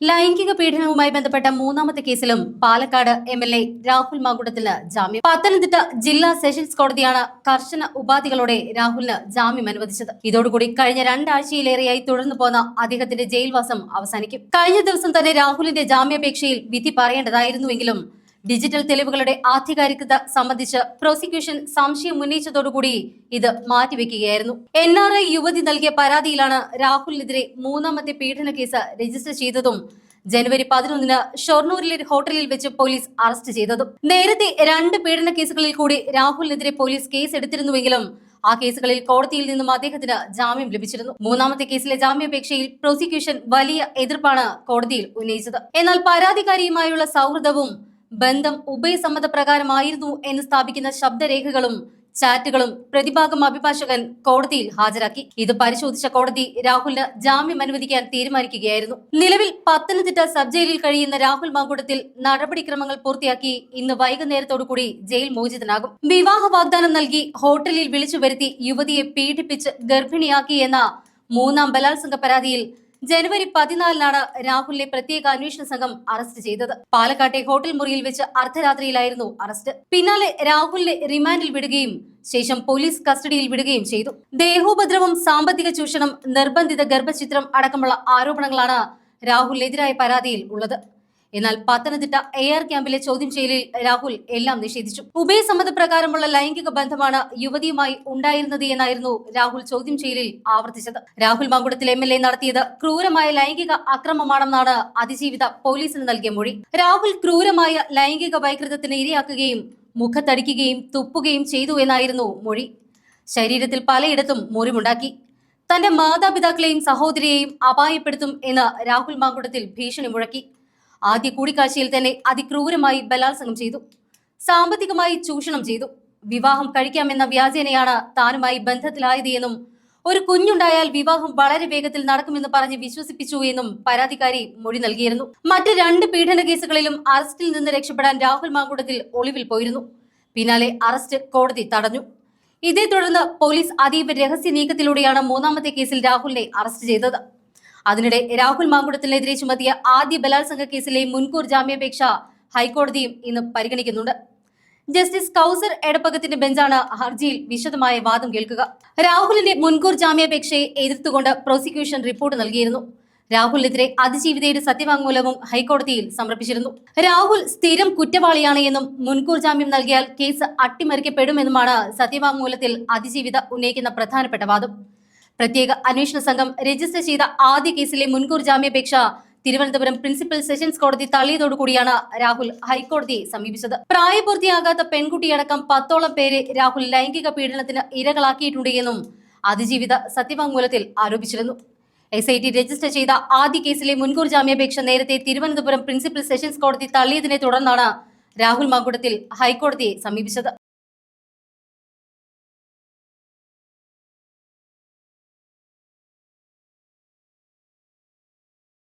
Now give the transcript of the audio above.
ലൈംഗിക പീഡനവുമായി ബന്ധപ്പെട്ട മൂന്നാമത്തെ കേസിലും Palakkad M L A Rahul മാങ്കുടത്തിന് ജാമ്യം. പത്തനംതിട്ട ജില്ലാ സെഷൻസ് കോടതിയാണ് കർശന ഉപാധികളോടെ രാഹുലിന് ജാമ്യം അനുവദിച്ചത്. ഇതോടുകൂടി കഴിഞ്ഞ രണ്ടാഴ്ചയിലേറെയായി തുടർന്നു പോന്ന അദ്ദേഹത്തിന്റെ ജയിൽവാസം അവസാനിക്കും. കഴിഞ്ഞ ദിവസം തന്നെ രാഹുലിന്റെ ജാമ്യാപേക്ഷയിൽ വിധി പറയേണ്ടതായിരുന്നുവെങ്കിലും ഡിജിറ്റൽ തെളിവുകളുടെ ആധികാരികത സംബന്ധിച്ച് പ്രോസിക്യൂഷൻ സംശയം ഉന്നയിച്ചതോടുകൂടി ഇത് മാറ്റിവെക്കുകയായിരുന്നു. എൻ ആർ ഐ യുവതി നൽകിയ പരാതിയിലാണ് രാഹുലിനെതിരെ മൂന്നാമത്തെ പീഡന കേസ് രജിസ്റ്റർ ചെയ്തതും ജനുവരി പതിനൊന്നിന് ഷൊർണൂരിലെ ഒരു ഹോട്ടലിൽ വെച്ച് പോലീസ് അറസ്റ്റ് ചെയ്തതും. നേരത്തെ രണ്ട് പീഡന കേസുകളിൽ കൂടി രാഹുലിനെതിരെ പോലീസ് കേസ് എടുത്തിരുന്നുവെങ്കിലും ആ കേസുകളിൽ കോടതിയിൽ നിന്നും അദ്ദേഹത്തിന് ജാമ്യം ലഭിച്ചിരുന്നു. മൂന്നാമത്തെ കേസിലെ ജാമ്യാപേക്ഷയിൽ പ്രോസിക്യൂഷൻ വലിയ എതിർപ്പാണ് കോടതിയിൽ ഉന്നയിച്ചത്. എന്നാൽ പരാതിക്കാരിയുമായുള്ള സൗഹൃദവും ബന്ധം ഉഭയസമ്മതപ്രകാരമായിരുന്നു എന്ന് സ്ഥാപിക്കുന്ന ശബ്ദരേഖകളും ചാറ്റുകളും പ്രതിഭാഗം അഭിഭാഷകൻ കോടതിയിൽ ഹാജരാക്കി. ഇത് പരിശോധിച്ച കോടതി രാഹുലിന് ജാമ്യം അനുവദിക്കാൻ തീരുമാനിക്കുകയായിരുന്നു. നിലവിൽ പത്തനംതിട്ട സബ് ജയിലിൽ കഴിയുന്ന രാഹുൽ മാങ്കുടത്തിൽ നടപടിക്രമങ്ങൾ പൂർത്തിയാക്കി ഇന്ന് വൈകുന്നേരത്തോടുകൂടി ജയിൽ മോചിതനാകും. വിവാഹ വാഗ്ദാനം നൽകി ഹോട്ടലിൽ വിളിച്ചു വരുത്തി യുവതിയെ പീഡിപ്പിച്ച് ഗർഭിണിയാക്കി എന്ന മൂന്നാം ബലാത്സംഗ പരാതിയിൽ ജനുവരി പതിനാലിനാണ് രാഹുലിനെ പ്രത്യേക അന്വേഷണ സംഘം അറസ്റ്റ് ചെയ്തത്. പാലക്കാട്ടെ ഹോട്ടൽ മുറിയിൽ വെച്ച് അർദ്ധരാത്രിയിലായിരുന്നു അറസ്റ്റ്. പിന്നാലെ രാഹുലിനെ റിമാൻഡിൽ വിടുകയും ശേഷം പോലീസ് കസ്റ്റഡിയിൽ വിടുകയും ചെയ്തു. ദേഹോപദ്രവം സാമ്പത്തിക ചൂഷണം നിർബന്ധിത ഗർഭചിത്രം അടക്കമുള്ള ആരോപണങ്ങളാണ് രാഹുലിനെതിരായ പരാതിയിൽ ഉള്ളത്. എന്നാൽ പത്തനംതിട്ട എയർ ക്യാമ്പിലെ ചോദ്യം ചെയ്യലിൽ രാഹുൽ എല്ലാം നിഷേധിച്ചു. ഉഭയ ഉഭയസമ്മതപ്രകാരമുള്ള ലൈംഗിക ബന്ധമാണ് യുവതിയുമായി ഉണ്ടായിരുന്നത് എന്നായിരുന്നു രാഹുൽ ചോദ്യം ചെയ്യലിൽ ആവർത്തിച്ചത്. Rahul Mamkootathil M L A നടത്തിയത് ക്രൂരമായ ലൈംഗിക അക്രമമാണെന്നാണ് അതിജീവിത പോലീസിന് നൽകിയ മൊഴി. രാഹുൽ ക്രൂരമായ ലൈംഗിക വൈകൃതത്തിന് ഇരയാക്കുകയും മുഖത്തടിക്കുകയും തുപ്പുകയും ചെയ്തു എന്നായിരുന്നു മൊഴി. ശരീരത്തിൽ പലയിടത്തും മുറിവുണ്ടാക്കി. തന്റെ മാതാപിതാക്കളെയും സഹോദരിയെയും അപായപ്പെടുത്തും എന്ന് രാഹുൽ മാങ്കുടത്തിൽ ഭീഷണി മുഴക്കി. ആദ്യ കൂടിക്കാഴ്ചയിൽ തന്നെ അതിക്രൂരമായി ബലാത്സംഗം ചെയ്തു. സാമ്പത്തികമായി ചൂഷണം ചെയ്തു. വിവാഹം കഴിക്കാമെന്ന വ്യാജേനയാണ് താനുമായി ബന്ധത്തിലായത് എന്നും ഒരു കുഞ്ഞുണ്ടായാൽ വിവാഹം വളരെ വേഗത്തിൽ നടക്കുമെന്ന് പറഞ്ഞ് വിശ്വസിപ്പിച്ചു എന്നും പരാതിക്കാരി മൊഴി നൽകിയിരുന്നു. മറ്റ് രണ്ട് പീഡന കേസുകളിലും അറസ്റ്റിൽ നിന്ന് രക്ഷപ്പെടാൻ രാഹുൽ മാങ്കുടത്തിൽ ഒളിവിൽ പോയിരുന്നു. പിന്നാലെ അറസ്റ്റ് കോടതി തടഞ്ഞു. ഇതേ തുടർന്ന് പോലീസ് അതീവ രഹസ്യ നീക്കത്തിലൂടെയാണ് മൂന്നാമത്തെ കേസിൽ രാഹുലിനെ അറസ്റ്റ് ചെയ്തത്. അതിനിടെ രാഹുൽ മാങ്കുടത്തിനെതിരെ ചുമത്തിയ ആദ്യ ബലാത്സംഗ കേസിലെ മുൻകൂർ ജാമ്യാപേക്ഷ ഹൈക്കോടതിയും ഇന്ന് പരിഗണിക്കുന്നുണ്ട്. ജസ്റ്റിസ് കൗസർ എടപ്പകത്തിന്റെ ബെഞ്ചാണ് ഹർജിയിൽ വിശദമായ വാദം കേൾക്കുക. രാഹുലിന്റെ മുൻകൂർ ജാമ്യാപേക്ഷയെ എതിർത്തുകൊണ്ട് പ്രോസിക്യൂഷൻ റിപ്പോർട്ട് നൽകിയിരുന്നു. രാഹുലിനെതിരെ അതിജീവിതയുടെ സത്യവാങ്മൂലവും ഹൈക്കോടതിയിൽ സമർപ്പിച്ചിരുന്നു. രാഹുൽ സ്ഥിരം കുറ്റവാളിയാണ് എന്നും മുൻകൂർ ജാമ്യം നൽകിയാൽ കേസ് അട്ടിമറിക്കപ്പെടുമെന്നുമാണ് സത്യവാങ്മൂലത്തിൽ അതിജീവിത ഉന്നയിക്കുന്ന പ്രധാനപ്പെട്ട വാദം. പ്രത്യേക അന്വേഷണ സംഘം രജിസ്റ്റർ ചെയ്ത ആദ്യ കേസിലെ മുൻകൂർ ജാമ്യാപേക്ഷ തിരുവനന്തപുരം പ്രിൻസിപ്പൽ സെഷൻസ് കോടതി തള്ളിയതോടുകൂടിയാണ് രാഹുൽ ഹൈക്കോടതിയെ സമീപിച്ചത്. പ്രായപൂർത്തിയാകാത്ത പെൺകുട്ടിയടക്കം പത്തോളം പേരെ രാഹുൽ ലൈംഗിക പീഡനത്തിന് ഇരകളാക്കിയിട്ടുണ്ടെന്നും അതിജീവിത സത്യവാങ്മൂലത്തിൽ ആരോപിച്ചിരുന്നു. എസ് ഐ ടി രജിസ്റ്റർ ചെയ്ത ആദ്യ കേസിലെ മുൻകൂർ ജാമ്യാപേക്ഷ നേരത്തെ തിരുവനന്തപുരം പ്രിൻസിപ്പൽ സെഷൻസ് കോടതി തള്ളിയതിനെ തുടർന്നാണ് രാഹുൽ മാങ്കുടത്തിൽ ഹൈക്കോടതിയെ സമീപിച്ചത്.